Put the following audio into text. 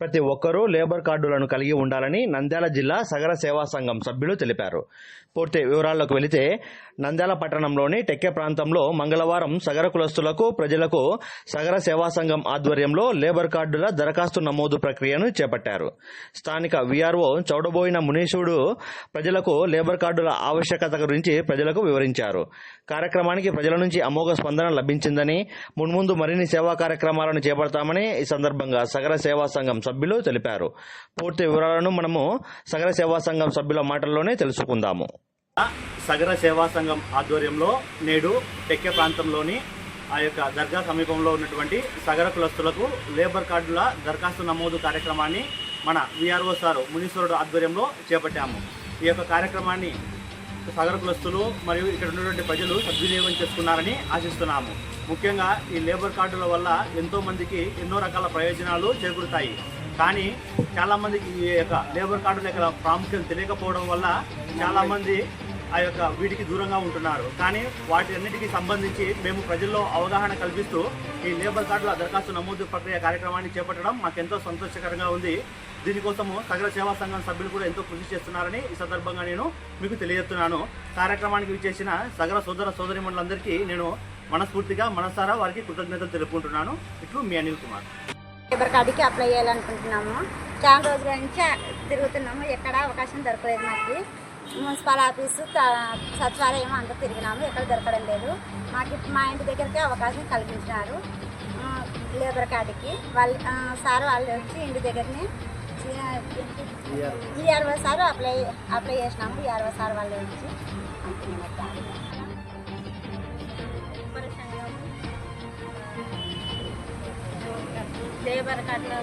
ప్రతి ఒక్కరూ లేబర్ కార్డులను కలిగి ఉండాలని నంద్యాల జిల్లా సగర సేవా సంఘం సభ్యులు తెలిపారు. పూర్తి వివరాల్లోకి వెళితే నంద్యాల పట్టణంలోని టెక్కె ప్రాంతంలో మంగళవారం సగర కులస్తులకు ప్రజలకు సగర సేవా సంఘం ఆధ్వర్యంలో లేబర్ కార్డుల దరఖాస్తు నమోదు ప్రక్రియను చేపట్టారు. స్థానిక విఆర్ఓ చౌడబోయిన మునీషుడు ప్రజలకు లేబర్ కార్డుల ఆవశ్యకత గురించి ప్రజలకు వివరించారు. కార్యక్రమానికి ప్రజల నుంచి అమోఘ స్పందన లభించిందని మున్ముందు మరిన్ని సేవా కార్యక్రమాలను చేపడతామని ఈ సందర్భంగా సగర సేవా సంఘం సభ్యులు తెలిపారు. పూర్తి వివరాలను మనము సగర సేవా సంఘం సభ్యుల మాటల్లోనే తెలుసుకుందాము. సగర సేవా సంఘం ఆధ్వర్యంలో నేడు టెక్కె ప్రాంతంలోని ఆ యొక్క దర్గా సమీపంలో ఉన్నటువంటి సగర కులస్తులకు లేబర్ కార్డుల దరఖాస్తు నమోదు కార్యక్రమాన్ని మన విఆర్ఓ సారు మునీశ్వరుడు ఆధ్వర్యంలో చేపట్టాము. ఈ యొక్క కార్యక్రమాన్ని సగర కులస్తులు మరియు ఇక్కడ ఉన్నటువంటి ప్రజలు సద్వినియోగం చేసుకున్నారని ఆశిస్తున్నాము. ముఖ్యంగా ఈ లేబర్ కార్డుల వల్ల ఎంతో మందికి ఎన్నో రకాల ప్రయోజనాలు చేకూరుతాయి. కానీ చాలామందికి ఈ యొక్క లేబర్ కార్డుల యొక్క ప్రాముఖ్యత తెలియకపోవడం వల్ల చాలామంది ఆ యొక్క వీటికి దూరంగా ఉంటున్నారు. కానీ వాటి అన్నిటికీ సంబంధించి మేము ప్రజల్లో అవగాహన కల్పిస్తూ ఈ లేబర్ కార్డుల దరఖాస్తు నమోదు ప్రక్రియ కార్యక్రమాన్ని చేపట్టడం మాకెంతో సంతోషకరంగా ఉంది. దీనికోసము సగర సేవా సంఘం సభ్యులు కూడా ఎంతో కృషి చేస్తున్నారని ఈ సందర్భంగా నేను మీకు తెలియజేస్తున్నాను. కార్యక్రమానికి విచ్చేసిన సగర సోదర సోదరిమణులందరికీ నేను మనస్ఫూర్తిగా మనసారా వారికి కృతజ్ఞతలు తెలుపుకుంటున్నాను. ఇట్లు మీ అనిల్ కుమార్. లేబర్ కార్డుకి అప్లై చేయాలనుకుంటున్నాము. చాలా రోజుల నుంచి తిరుగుతున్నాము. ఎక్కడ అవకాశం దొరకలేదు మాకు. మున్సిపల్ ఆఫీసు సచివాలయం అంతా తిరిగినాము. ఎక్కడ దొరకడం లేదు. మాకు మా ఇంటి దగ్గరికి అవకాశం కల్పించినారు. లేబర్ కార్డుకి. వాళ్ళు సార్ వాళ్ళు వచ్చి ఇంటి దగ్గరని ఈఆర్ఓ సార్ అప్లై అప్లై చేసినాము. ఈఆర్ఓ సార్ వాళ్ళు వచ్చి లేబర్ కార్డులో